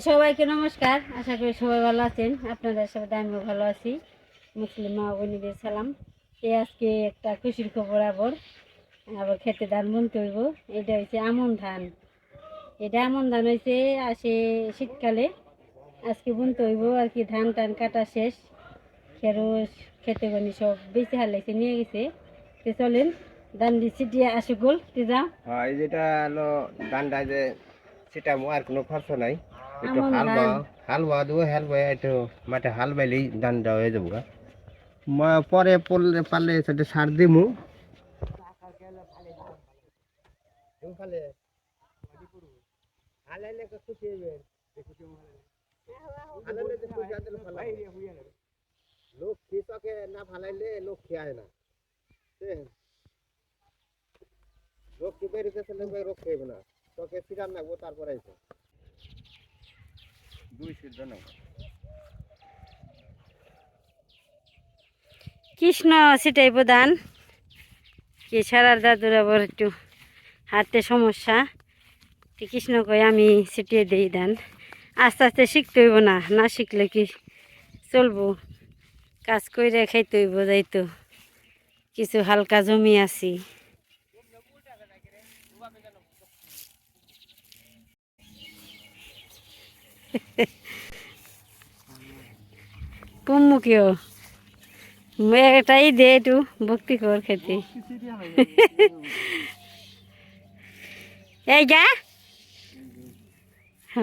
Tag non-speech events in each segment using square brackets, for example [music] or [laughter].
সবাইকে নমস্কার। আশা করি সবাই ভালো আছেন। আপনাদের সাথে আমিও ভালো আছি। মুসলিম মা সালাম। এ আজকে একটা খুশির খবর আবার। আবার খেতে ধান বুনতে হইব এটা হচ্ছে আমন ধান। এটা আমন ধান হয়েছে আসে শীতকালে। আজকে বুনতে হইব আর কি, ধান টান কাটা শেষ। খেরোস, খেতে গনি সব বেশি হালাইছে, নিয়ে গেছে। তো চলেন, ধান দিচ্ছি দিয়ে আসে গোল, তো যাও। হ্যাঁ যেটা হলো দানটা যে সেটা আর কোনো খরচ নাই। একটু আমন হাল ধান। বা হাল বা দেবো হাল বয়ে একটু মাঠে হাল বাইলেই ধানটা হয়ে যাব পরে পড়লে পারলে সেটা সার দিমু লোক কৃষকে না ফালাইলে লোক খেয়ে না লোক কি বেরিতেছে লোক লোক খেয়ে না তোকে সিরাম নাকবো তারপরে আইসো কৃষ্ণ সেটাই প্রধান। কি সারার দাদুর আবার একটু হাতে সমস্যা। কৃষ্ণ কয় আমি ছিটিয়ে দিই ধান আস্তে আস্তে শিখতে হইব না না শিখলে কি চলবো? কাজ করে খাইতে হইব, যাইতো। কিছু হালকা জমি আছি। [laughs] পুমুখিও এটাই দে একটু ভক্তি কর খেতে। [laughs] এই যা। হ।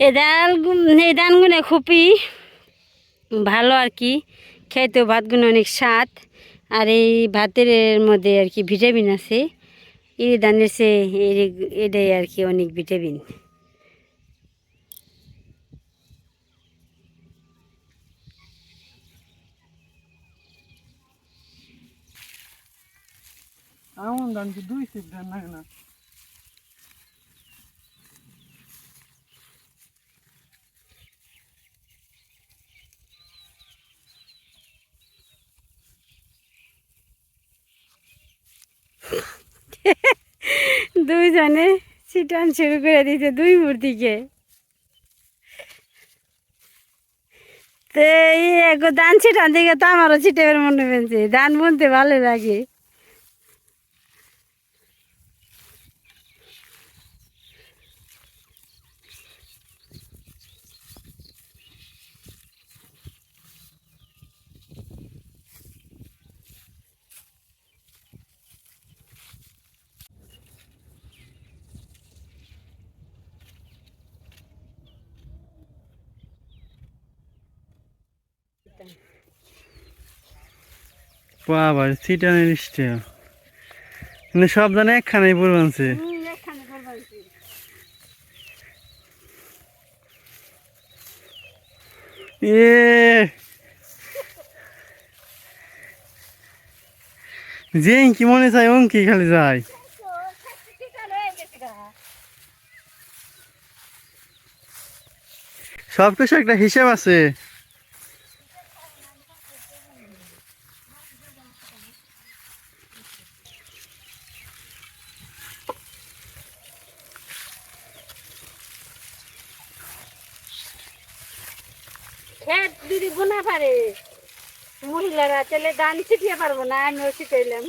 এই ডাল এই ধানগুলো খুবই ভালো আর কি। খেতেও ভাতগুলো অনেক স্বাদ। আর এই ভাতের মধ্যে আর কি ভিটামিন আছে। এই ধানের সে এটাই আর কি অনেক ভিটামিন। কি দুই সিপ ধান লাগে না? দুইজনে ছিটান শুরু করে দিতে দুই মূর্তিকে। তো এই ধান ছিটান দিকে তো আমারও ছিটে মনে পেয়েছে ধান বুনতে ভালো লাগে। বাবা সিটানের স্টেল মানে সব ধানে একখানে পড়বানছে যে কি মনে চায় অঙ্কি খালি যায় সব কিছু একটা হিসেব আছে। খেত দিদি বোনা পারে। মহিলারা তাহলে দান ছিটিয়ে পারব না, আমিও শিখাইলাম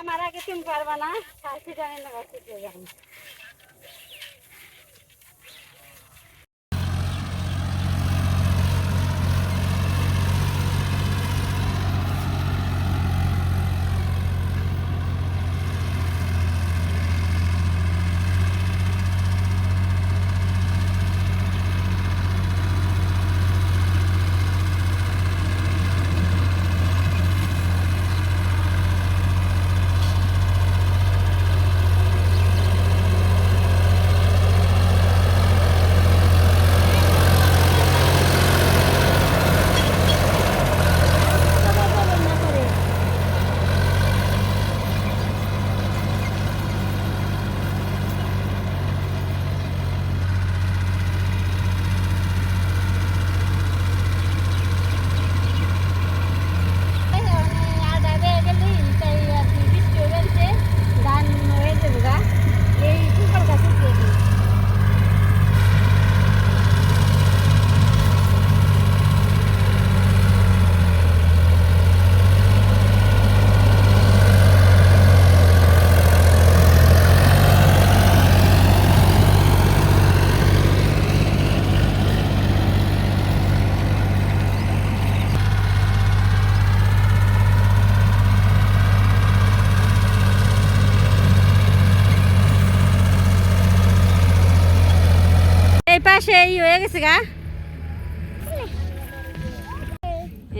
আমার আগে তুমি পারবা না শান্তি জানি না যাব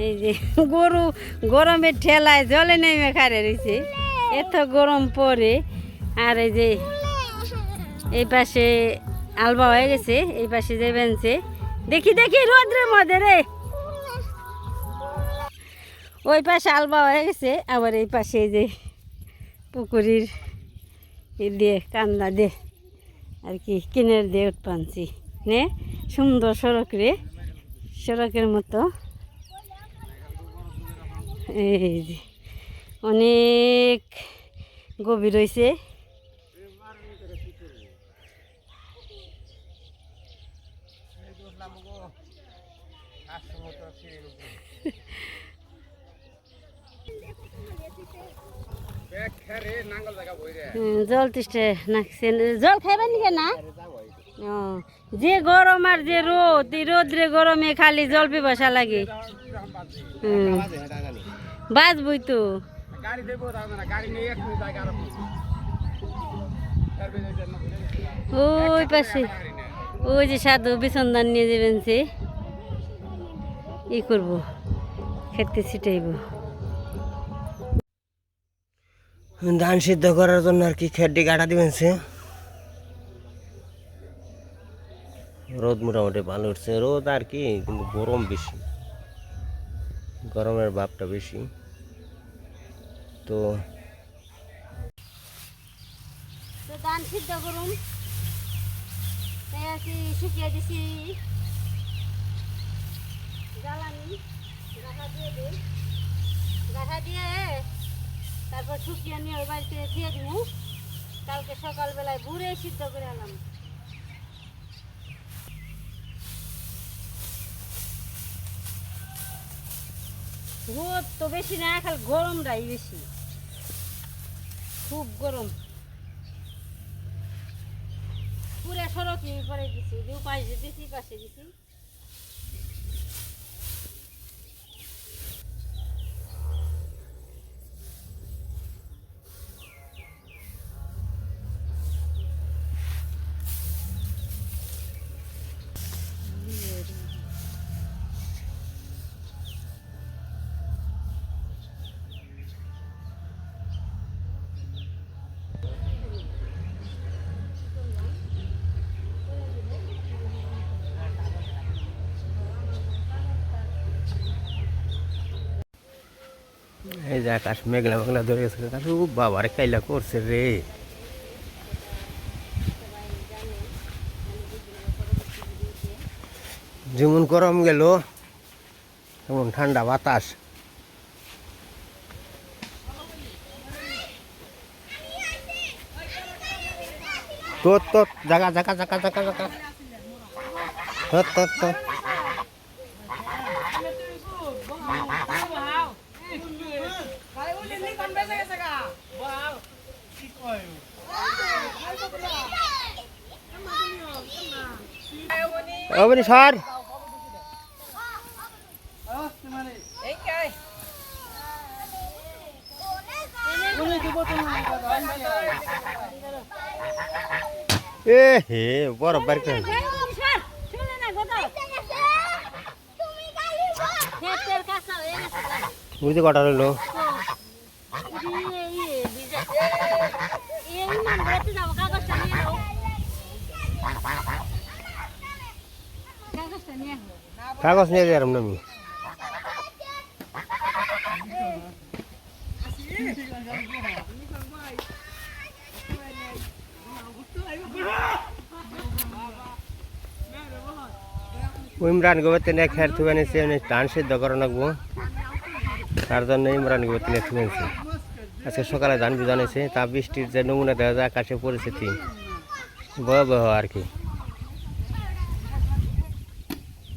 এই যে গরু গরমের ঠেলায় জলে নেমে খারে রয়েছে। এত গরম পরে আর এই যে এই পাশে আলবা হয়ে গেছে, এই পাশে যে বেঞ্চে। দেখি দেখি রোদ্রের মধ্যে রে। ওই পাশে আলবা হয়ে গেছে, আবার এই পাশে যে পুকুরির দিয়ে, কান্দা দে আর কি কিনের দিয়ে উৎপানছি নে, সুন্দর সড়ক রে, সড়কের মতো। এই যে অনেক গভীর হয়েছে জল তিষ্ঠে নাকছে। জল খাইবেন নাকি না? যে গরম আর যে রোদ এই রোদ্রে গরমে খালি জল পিপাসা লাগে। হুম, বাঁচবই তো। গাড়ি দেবো না গাড়ি নিয়ে এক মিনিট আগে আরও ওই পাশে ওই যে সাধু বিসন্ধান নিয়ে যাবেন সে। ই করব খেতে ছিটাইব। ধান সিদ্ধ করার জন্য আর কি খেড্ডি গাড়া দিবেন সে? রোদ মোটামুটি ভালো উঠছে। রোদ আর কি কিন্তু গরম বেশি। গরমের ভাবটা বেশি। তো ধান সিদ্ধ দিছি। জ্বালানি দিয়ে দিই দিয়ে তারপর শুকিয়ে নিয়ে ওই বাড়িতে দিয়ে দিব কালকে সকালবেলায় ঘুরে সিদ্ধ করে আনলাম। রোদ তো বেশি না, খালি গরমটাই বেশি। খুব গরম। পুরা সড়ক পরে দিছি দু পাশে দিছি পাশে দিছি। এই যে আকাশ মেঘলা মেঘলা ধরে গেছে আকাশ ও কাইলা করছে রে। যেমন গরম গেল, তেমন ঠান্ডা বাতাস। তোর তোর, জাগা জাগা জাগা জাগা জাগা। তোর তোর তোর। অবনি সর এ হে বড় বার করে বুঝতে কটা রইল কাগজ নিয়ে যাই আমি ইমরান গোবর তেনে খের থুবে নিছে ধান সিদ্ধ করে রাখব তার জন্য ইমরান গোবর তেনে থুবে নিছে আজকে সকালে ধান হয়েছে তা বৃষ্টির যে নমুনা দেখা যায়, আকাশে পরিস্থিতি ভয়াবহ আর কি।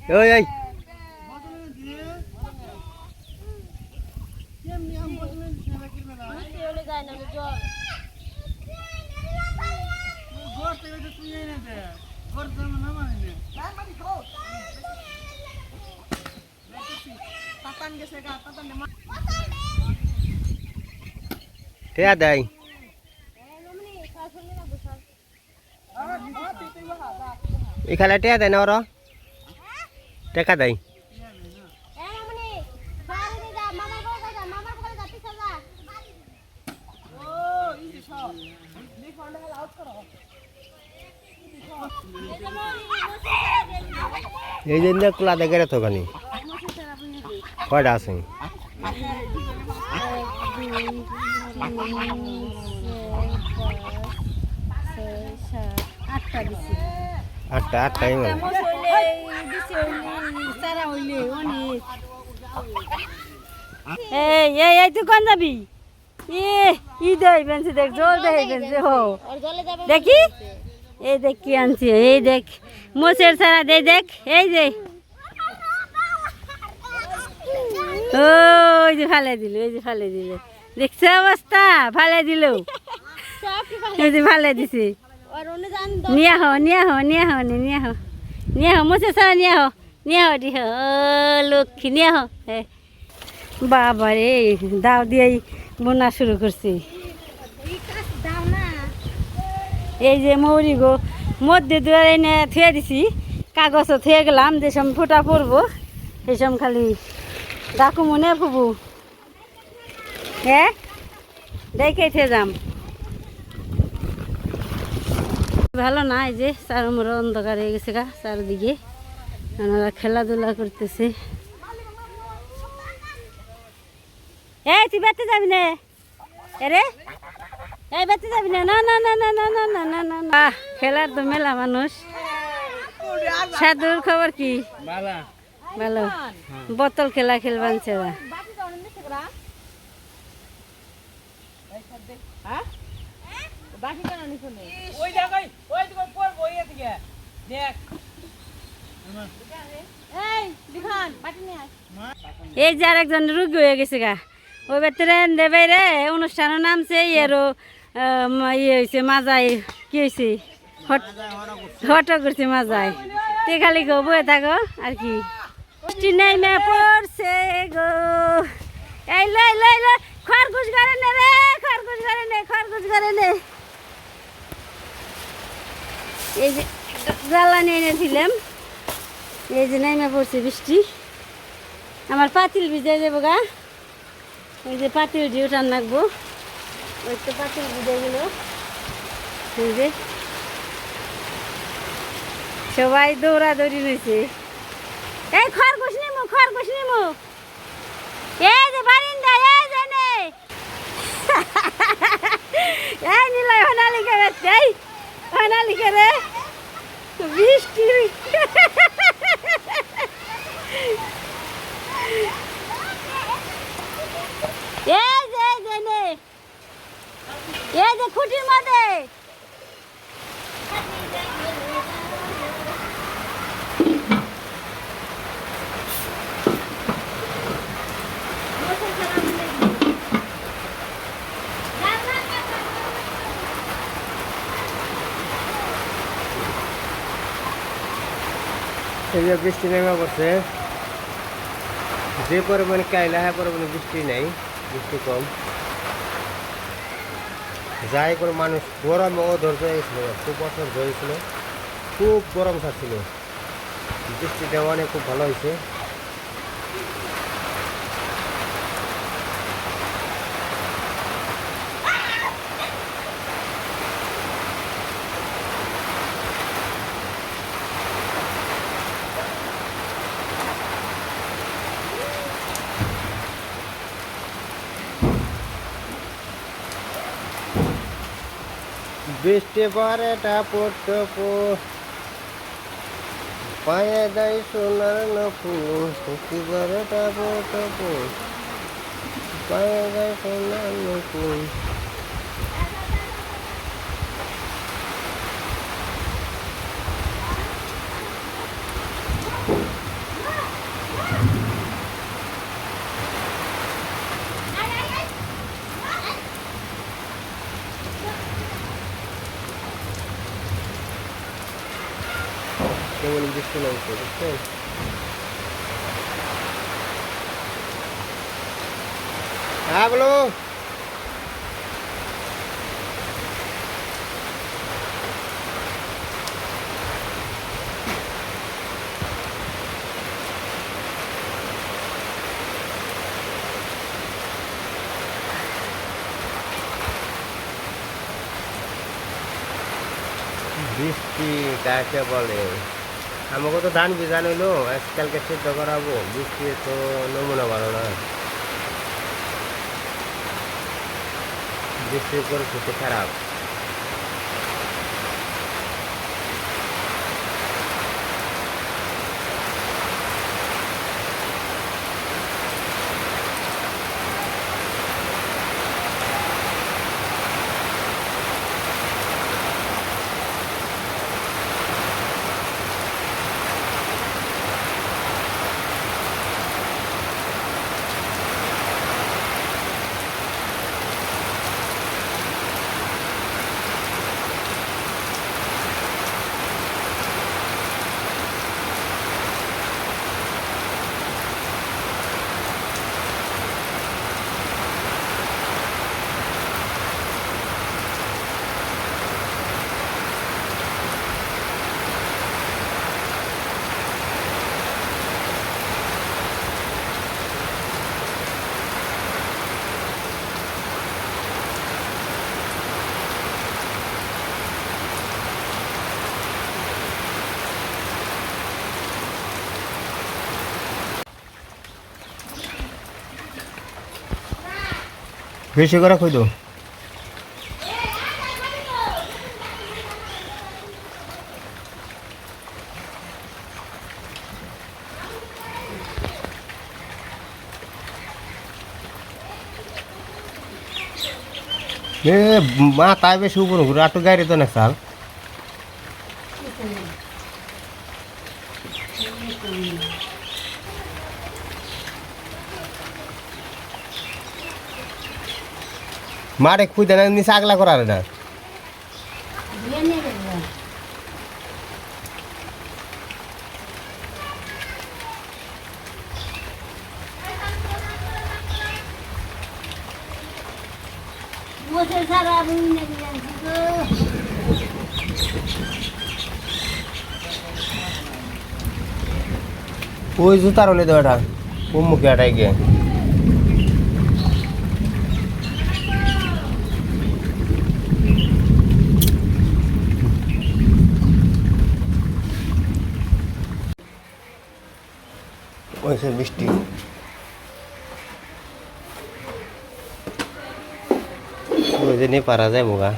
ওই এই Thế đây. Ikhlas dia ada noro. টেকা দেয় এই জন্য কুলা দেখে তো ওখানে কয়টা আছে আটটা আটটা মানে হইলে এই এই এই তুই কোন যাবি? এ, ই দেই বেঞ্চি দেখ, জল দেই বেঞ্চি হো। দেখি? এই দেখ কি আনছি, এই দেখ। মোচের ছাড়া দে, দেখ, এই যে ওই যে ফালে দিল এই যে ফালে দিল। দেখছে অবস্থা? ফালে দিল। এই যে ফালে দিছি। নিয়ে হো নিয়ে হো নিয়ে হো নিয়ে হো নিয়ে হো। মোচের ছাড়া নিয়ে হো। নিয়ে দি, হো, লক্ষ্মী নিয়ে হো। বাবা রে, দাও দিয়েই বোনা শুরু করছি। এই যে মৌরি গো, মধ্যে দুয়ারে এনে থুয়ে দিছি, কাগজও থুয়ে গেলাম, যে সব ফোটা পড়ব সেই খালি ডাকু মনে ফুবু। হ্যাঁ দেখে থুয়ে যাম। ভালো না এই যে চারমোর অন্ধকার হয়ে গেছে গা, চারদিকে। ওনারা খেলাধুলা করতেছে। এই তুই বেতে যাবি না। এরে এই বেতে যাবি না। না না না না না না না না না না। খেলার তো মেলা মানুষ। সাধুর খবর কি? ভালো। বোতল খেলা খেলবানছে ওরা। এই যে আর একজন রুগী হয়ে গেছে গা। ওই ভেতরে দেবে রে অনুষ্ঠানের নামছে এরও ইয়ে হয়েছে মাজায়, কি হয়েছে হট করছে মাজায়। তে খালি গো, বয়ে থাকো, আর কি। বৃষ্টি নেই মে পড়ছে গো। এই লই লই লই খরগোশ ঘরে নে রে, খরগোশ ঘরে নে, খরগোশ ঘরে নে। এই যে জ্বালানি এনেছিলাম এই যে নেমে পড়ছে বৃষ্টি। আমার পাতিল ভিজে যাব গা। ওই যে পাতিল দিয়ে উঠান রাখব ওই তো পাতিল ভিজে গেল। এই যে। সবাই দৌড়াদৌড়ি রয়েছে এই খরগোশ নিমু খরগোশ নিমু। এই যে বারিন্দা, এই যে নে। [laughs] এই নিলাই হনালিকা বেচছে এই। হনালিকা রে। বৃষ্টি। [laughs] এই যে এই যে নে। এই যে খুঁটির বৃষ্টি নেমে পড়ছে। যে পরিমাণে কাইলা হ্যাঁ পরিমাণে বৃষ্টি নেই, বৃষ্টি কম। যাই করে মানুষ গরমে ও হয়েছিল খুব অসুস্থ হয়েছিল, খুব গরম থাকছিল বৃষ্টিটা অনেক খুব ভালো হয়েছে। বৃষ্টি পরে টা টপুর পায়ে দেয় সোনার নপুর বৃষ্টি পরে টা টপুর পায়ে দেয় সোনার নপুর কেমন বৃষ্টি নামছে বুঝছেন? হ্যাঁ বলো। বৃষ্টি কাকে বলে? আমাকে তো ধান বিধান হইল আজকালকে সিদ্ধ করাবো, বৃষ্টি তো নমুনা ভালো না বৃষ্টির পরিস্থিতি খারাপ। বেশি করে খুঁজো। এ মা তাই বেশি উপর ঘুরে আটু গাড়ি তো না সাল মারে খুঁজে না, নিচে আগলা করার না। ওই জুতার হলে দেওয়াটা ও মুখে আটাই গিয়ে সে বৃষ্টি। ওই পারা যায় মোগা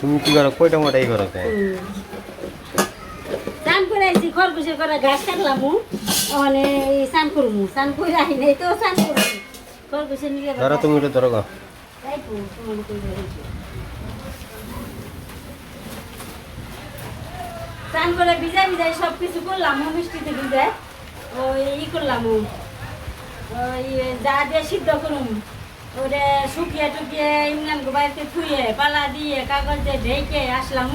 তুমি কি করো? কয়টা মোটাই করো স্নান করে আইসি খরগোশের করে ঘাস কাটলাম ওখানে স্নান করব। স্নান করে আই নাই তো স্নান করব। খরগোশের নিয়ে ধরো তুমি ওটা ধরো গো। তাই তো তোমার কই রয়েছে। স্নান করে ভিজাই ভিজাই সব কিছু করলাম ও মিষ্টিতে ভিজাই। ওই ই করলাম ওই যা দিয়ে সিদ্ধ করুম ওরে শুকিয়ে টুকিয়ে ইমরান বাড়িতে থুয়ে পালা দিয়ে কাগজ দিয়ে ঢেকে আসলাম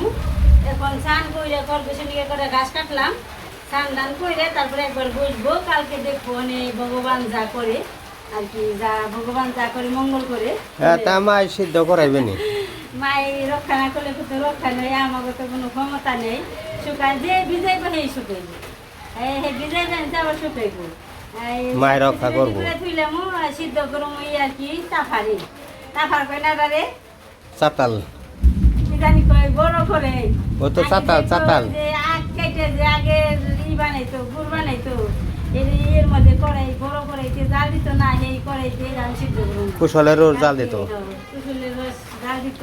এখন স্নান করে খরগোশের নিয়ে করে ঘাস কাটলাম। স্নান দান করে তারপরে একবার বসবো কালকে দেখব ভগবান যা করে আর কি যা ভগবান যা করে মঙ্গল করে। হ্যাঁ তা মাই সিদ্ধ করাইবে নি। মাই রক্ষা না করলে তো রক্ষা নেই আমাকে তো কোনো ক্ষমতা নেই। শুকাই যে ভিজাইবো সেই শুকাইব। এই হে ভিজাই জানি আবার শুকাইব। এই রক্ষা করব। সিদ্ধ করম ওই আর কি তাফারি। তাফার কই না রে চাতাল। কি জানি কই বড় করে। ও তো চাতাল, চাতাল। আগ কেটে যে আগে ই বানাইতো গুড় বানাইতো এর মধ্যে বড় জাল দিত না এই কড়াইতে আমি সিদ্ধ করুন কুশলের রোজ জাল দিত। কুসুলের রস জাল দিত।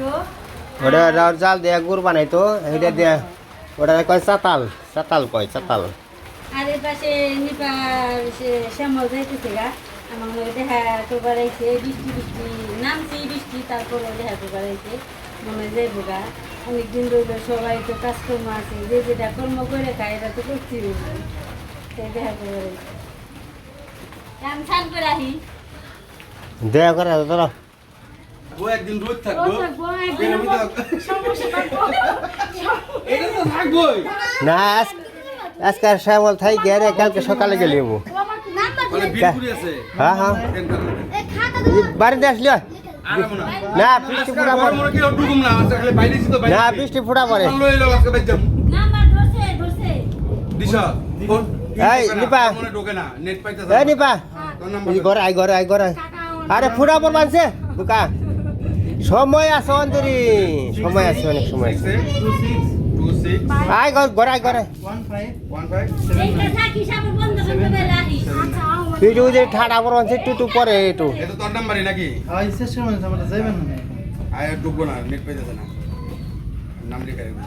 ওটা জাল দিয়ে গুড় বানাইতো এটা দিয়ে ওটা কয় চাতাল? চাতাল কয় চাতাল? আর এর পাশে সে- শ্যামল যাইতেছে গা। আমার মনে দেখা করবার আইছে বৃষ্টি বৃষ্টি। নামছি বৃষ্টি তারপরে দেখা করবার আইছে। মনে যাইব গা। অনেকদিন রইল সবাই তো কাজকর্ম আছে যে যেটা কর্ম করে খায় এটা তো করছি তাই দেখা করবার আইছে। আমি স্নান করে আহি দেয়া করে ধরো থাকব। একদিন আমার থাকব। এটা তো থাকবোই। না আজ- আজকে শ্যামল থাই গিয়ে কালকে সকালে গেলি আছে। হ্যাঁ হ্যাঁ। বাড়িতে আসলি আর। না। বৃষ্টি ফুটা পড়ে। না বৃষ্টি ফুটা পড়ে। লই লও আজকে বাইজাম নাম্বার ধরছে ধরছে। দিশা ফোন। এই, নিপা। মনে ঢোকে না। নেট পাইতেছ এ নিপা। তোর ঘরে আই ঘরে আই ঘরে। আরে ফুটা পর বানছে বুকা সময় আছে অন্তরি সময় আছে অনেক সময় আছে। আয় ঘর গড়াই গড়াই আচ্ছা তুই যে ঠাডা বড় আছে একটু একটু পরে একটু। তোর নাম্বারই নাকি? আয় ঢুকবো না নেট পাইতেছে না। নাম লিখে রাখব।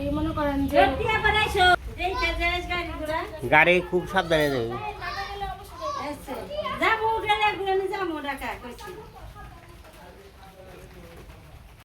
এই করেন যে রতিয়া বানাইছো এই কাজে গাড়ি। গাড়ি খুব সাবধানে যাবে। 么大概